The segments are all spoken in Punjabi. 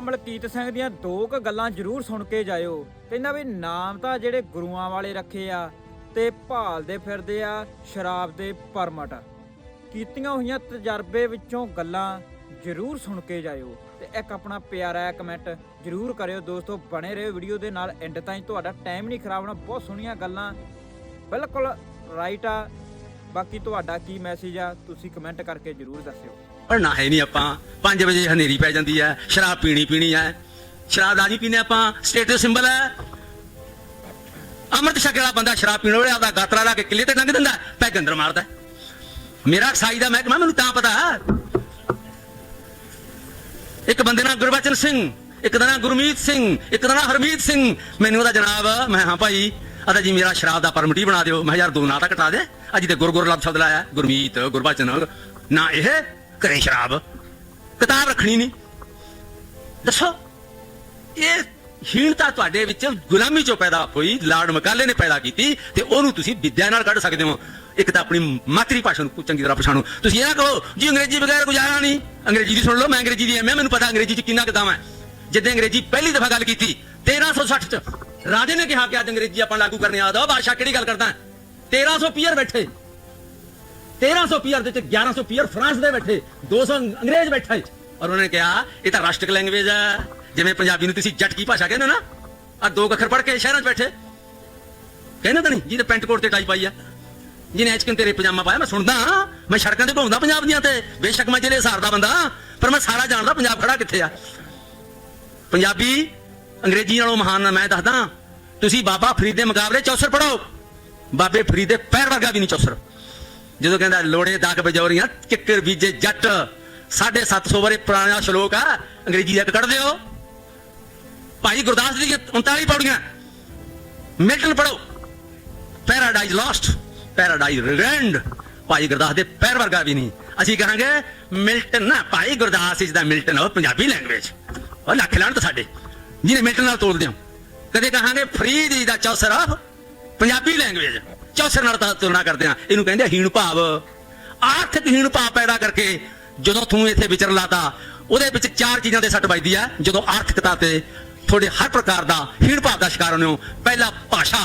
ਆ ਮਲਕੀਤ ਸਿੰਘ ਦੀਆਂ ਦੋ ਕੁ ਗੱਲਾਂ ਜ਼ਰੂਰ ਸੁਣ ਕੇ ਜਾਇਓ। ਕਹਿੰਦਾ ਵੀ ਨਾਮ ਤਾਂ ਜਿਹੜੇ ਗੁਰੂਆਂ ਵਾਲੇ ਰੱਖੇ ਆ ਤੇ ਭਾਲਦੇ ਫਿਰਦੇ ਆ ਸ਼ਰਾਬ ਦੇ ਪਰਮਟ। ਕੀਤੀਆਂ ਹੋਈਆਂ ਤਜਰਬੇ ਵਿੱਚੋਂ ਗੱਲਾਂ ਜ਼ਰੂਰ ਸੁਣ ਕੇ ਜਾਇਓ ਤੇ ਇੱਕ ਆਪਣਾ ਪਿਆਰਾ ਕਮੈਂਟ ਜ਼ਰੂਰ ਕਰਿਓ ਦੋਸਤੋ, ਬਣੇ ਰਹੋ ਵੀਡੀਓ ਦੇ ਨਾਲ। ਐਂਡ ਤਾਈਂ ਤੁਹਾਡਾ ਟਾਈਮ ਨਹੀਂ ਖਰਾਬ ਹੋਣਾ, ਬਹੁਤ ਸੋਹਣੀਆਂ ਗੱਲਾਂ। ਬਿਲਕੁਲ ਰਾਈਟ ਆ। ਬਾਕੀ ਤੁਹਾਡਾ ਕੀ ਮੈਸੇਜ ਆ, ਤੁਸੀਂ ਕਮੈਂਟ ਕਰਕੇ ਜ਼ਰੂਰ ਦੱਸਿਓ। ਪੜਨਾ ਹੈ ਨਹੀਂ ਆਪਾਂ। 5 ਵਜੇ ਹਨੇਰੀ ਪੈ ਜਾਂਦੀ ਹੈ ਸ਼ਰਾਬ ਪੀਣੀ ਪੀਣੀ ਹੈ। ਸ਼ਰਾਬ ਦਾ ਨਹੀਂ ਪੀਨੇ ਆਪਾਂ ਸਟੇਟਸ ਸਿੰਬਲ ਹੈ। ਅਮਰਤ ਛਕੇ ਬੰਦਾ ਸ਼ਰਾਬ ਪੀਣ ਵੇਲੇ ਆਪਦਾ ਗਾਤਰਾ ਲਾ ਕੇ ਕਿੱਲੇ ਤੇ ਟੰਗ ਦਿੰਦਾ ਹੈ, ਪੈਗ ਮਾਰਦਾ ਮੇਰਾ ਸਾਈ ਦਾ ਮਹਿਕਮਾ ਮੈਨੂੰ ਤਾਂ ਪਤਾ ਇੱਕ ਬੰਦੇ ਨਾਲ ਗੁਰਬਚਨ ਸਿੰਘ ਇੱਕ ਦਾ ਨਾਂ ਗੁਰਮੀਤ ਸਿੰਘ ਇੱਕ ਦਾ ਨਾਂ ਹਰਮੀਤ ਸਿੰਘ। ਮੈਨੂੰ ਉਹਦਾ ਜਨਾਬ ਮੈਂ ਹਾਂ ਭਾਈ ਆਦਾ ਜੀ ਮੇਰਾ ਸ਼ਰਾਬ ਦਾ ਪਰਮਿਟ ਹੀ ਬਣਾ ਦਿਓ। ਮੈਂ ਯਾਰ ਦੋ ਨਾਂ ਤਾਂ ਕਟਾ ਦੇ। ਅੱਜ ਤੇ ਗੁਰਗੁਰ ਗੁਰ ਲਫ਼ਜ਼ ਸ਼ਬਦ ਲਾਇਆ। ਗੁਰਮੀਤ ਗੁਰਬਚਨ ਨਾ ਇਹ। ਘਰੇ ਸ਼ਰਾਬ? ਕਿਤਾਬ ਰੱਖਣੀ ਨਹੀਂ। ਦੱਸੋ, ਇਹ ਹੀਣਤਾ ਤੁਹਾਡੇ ਵਿੱਚ ਗੁਲਾਮੀ ਚੋਂ ਪੈਦਾ ਹੋਈ, ਲਾਰਡ ਮਕਾਲੇ ਨੇ ਪੈਦਾ ਕੀਤੀ ਤੇ ਉਹਨੂੰ ਤੁਸੀਂ ਵਿਦਿਆ ਨਾਲ ਕੱਢ ਸਕਦੇ ਹੋ। ਇੱਕ ਤਾਂ ਆਪਣੀ ਮਾਤਰੀ ਭਾਸ਼ਾ ਨੂੰ ਚੰਗੀ ਤਰ੍ਹਾਂ ਪਛਾਣੋ। ਤੁਸੀਂ ਇਹ ਨਾ ਕਹੋ ਜੀ ਅੰਗਰੇਜ਼ੀ ਬਗੈਰ ਗੁਜ਼ਾਰਾ ਨਹੀਂ। ਅੰਗਰੇਜ਼ੀ ਦੀ ਸੁਣ ਲਓ, ਮੈਂ ਅੰਗਰੇਜ਼ੀ ਦੀ ਐਮਏ ਮੈਨੂੰ ਪਤਾ ਅੰਗਰੇਜ਼ੀ ਚ ਕਿੰਨਾ ਕਿਤਾਬ ਹੈ। ਜਿੱਦਾਂ ਅੰਗਰੇਜ਼ੀ ਪਹਿਲੀ ਦਫਾ ਗੱਲ ਕੀਤੀ 1360 ਚ ਰਾਜੇ ਨੇ ਕਿਹਾ ਕਿ ਅੱਜ ਅੰਗਰੇਜ਼ੀ ਆਪਾਂ ਲਾਗੂ ਕਰਨੇ ਆਦਾ ਬਾਦਸ਼ਾਹ ਕਿਹੜੀ ਗੱਲ ਕਰਦਾ? 1300 ਪੀਅਰ ਬੈਠੇ। 1300 ਪੀਅਰ ਦੇ ਚ 1100 ਪੀਅਰ ਫਰਾਂਸ ਦੇ ਬੈਠੇ 200 ਅੰਗਰੇਜ਼ ਬੈਠੇ। ਔਰ ਉਹਨਾਂ ਕਿਹਾ, ਇਹ ਤਾਂ ਰਾਸ਼ਟਰਕ ਲੈਂਗੁਏਜ ਹੈ। ਜਿਵੇਂ ਪੰਜਾਬੀ ਨੂੰ ਤੁਸੀਂ ਜੱਟ ਕੀ ਭਾਸ਼ਾ ਕਹਿੰਦੇ ਨਾ ਆ ਦੋ ਅੱਖਰ ਪੜ੍ਹ ਕੇ ਸ਼ਹਿਰਾਂ 'ਚ ਬੈਠੇ। ਕਹਿੰਦੇ ਤਾਂ ਨਹੀਂ ਜਿਹਨੇ ਪੈਂਟ ਕੋਟ ਤੇ ਟਾਈ ਪਾਈ ਆ। ਜਿਹਨੇ ਐਚਕਨ ਤੇਰੇ ਪਜਾਮਾ ਪਾਇਆ, ਮੈਂ ਸੁਣਦਾ ਮੈਂ ਸੜਕਾਂ ਤੇ ਘੁੰਮਦਾ ਪੰਜਾਬ ਦੀਆਂ ਤੇ ਬੇਸ਼ੱਕ ਮੈਂ ਜ਼ਿਲ੍ਹੇ ਹਿਸਾਰ ਬੰਦਾ ਪਰ ਮੈਂ ਸਾਰਾ ਜਾਣਦਾ ਪੰਜਾਬ ਖੜਾ ਕਿੱਥੇ ਆ। ਪੰਜਾਬੀ, ਅੰਗਰੇਜ਼ੀ ਨਾਲੋਂ ਮਹਾਨ ਆ, ਮੈਂ ਦੱਸਦਾ ਤੁਸੀਂ ਬਾਬਾ ਫਰੀਦ ਦੇ ਮੁਕਾਬਲੇ ਚੌਸਰ ਪੜੋ ਬਾਬੇ ਫਰੀਦ ਦੇ ਪੈਰ ਵਰਗਾ ਵੀ ਨਹੀਂ ਚੌਸਰ। ਜਦੋਂ ਕਹਿੰਦਾ ਲੋੜੇ ਦਾਗ ਬਜੌਰੀਆਂ ਕਿੱਕਰ ਬੀਜੇ ਜੱਟ। 750 ਵਰੇ ਪੁਰਾਣਾ ਸ਼ਲੋਕ ਆ, ਅੰਗਰੇਜ਼ੀ ਦਾ ਕੱਢ ਦਿਓ। ਭਾਈ ਗੁਰਦਾਸ ਜੀ ਦੀਆਂ 39 ਪੌੜੀਆਂ। ਮਿਲਟਨ ਪੜੋ paradise last paradise ਰਿਗੈਂਡ Bhai Gurdas ਦੇ ਪੈਰ ਵਰਗਾ ਵੀ ਨਹੀਂ। ਅਸੀਂ ਕਹਾਂਗੇ, ਮਿਲਟਨ ਨਾ, ਭਾਈ ਗੁਰਦਾਸ ਇਸ ਦਾ ਮਿਲਟਨ ਉਹ ਪੰਜਾਬੀ ਲੈਂਗੁਏਜ ਉਹ ਲੱਖ ਲਾਣ ਤਾਂ ਸਾਡੇ। ਜਿਹਨੇ ਮਿਲਟਨ ਨਾਲ ਤੋਲਦੇ ਹੋ ਕਦੇ ਕਹਾਂਗੇ, ਫਰੀਦ ਜੀ ਦਾ Chaucer of Punjabi language Chaucer ਨਾਲ ਤਾਂ ਤੁਲਨਾ ਕਰਦੇ ਆ? ਇਹਨੂੰ ਕਹਿੰਦੇ ਹੀਣ ਭਾਵ। ਆਰਥਿਕ ਹੀਣ ਭਾਵ ਪੈਦਾ ਕਰਕੇ ਜਦੋਂ ਤੁਹਾਨੂੰ ਇੱਥੇ ਵਿਚਰਨ ਲਾਤਾ ਉਹਦੇ ਵਿੱਚ ਚਾਰ ਚੀਜ਼ਾਂ ਦੇ ਸੱਟ ਵੱਜਦੀ ਆ। ਜਦੋਂ ਆਰਥਿਕਤਾ ਤੇ ਤੁਹਾਡੇ ਹਰ ਪ੍ਰਕਾਰ ਦਾ ਹੀਣ ਭਾਵ ਦਾ ਸ਼ਿਕਾਰ ਹੁੰਦੇ ਹੋ, ਪਹਿਲਾ ਭਾਸ਼ਾ,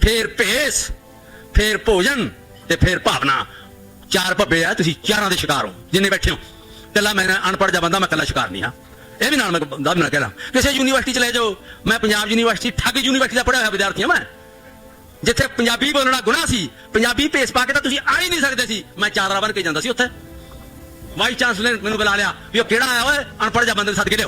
ਫਿਰ ਭੇਸ, ਫਿਰ ਭੋਜਨ ਤੇ ਫਿਰ ਭਾਵਨਾ। ਚਾਰ ਭੱਬੇ ਆ, ਤੁਸੀਂ ਚਾਰਾਂ ਦੇ ਸ਼ਿਕਾਰ ਹੋ, ਜਿੰਨੇ ਬੈਠੇ ਹੋ। ਕੱਲਾ ਮੈਂ ਅਨਪੜ੍ਹ ਜਾ ਬੰਦਾ, ਮੈਂ ਕੱਲਾ ਸ਼ਿਕਾਰ ਨਹੀਂ ਆ ਇਹ ਵੀ ਨਾਲ ਮੈਂ ਦੱਸ ਨਾ ਕਹਿ ਰਾਂ ਕਿਸੇ ਯੂਨੀਵਰਸਿਟੀ 'ਚ ਚਲੇ ਜਾਓ। ਮੈਂ ਪੰਜਾਬ ਯੂਨੀਵਰਸਿਟੀ, ਠੱਗ ਯੂਨੀਵਰਸਿਟੀ ਦਾ ਪੜ੍ਹਿਆ ਹੋਇਆ ਵਿਦਿਆਰਥੀ ਹਾਂ ਮੈਂ। ਜਿੱਥੇ ਪੰਜਾਬੀ ਬੋਲਣਾ ਗੁਨਾਹ ਸੀ, ਪੰਜਾਬੀ ਭੇਸ ਪਾ ਕੇ ਤਾਂ ਤੁਸੀਂ ਆ ਹੀ ਨਹੀਂ ਸਕਦੇ ਸੀ। ਮੈਂ ਚਾਦਰਾ ਬਣ ਕੇ ਜਾਂਦਾ ਸੀ ਉੱਥੇ। ਵਾਈਸ ਚਾਂਸਲਰ ਨੇ ਮੈਨੂੰ ਬੁਲਾ ਲਿਆ ਵੀ ਉਹ ਕਿਹੜਾ ਆਇਆ ਓਏ? ਅਨਪੜ੍ਹ ਜਾਂ ਬੰਦੇ ਨੂੰ ਸੱਦ ਕੇ ਲਿਆਓ।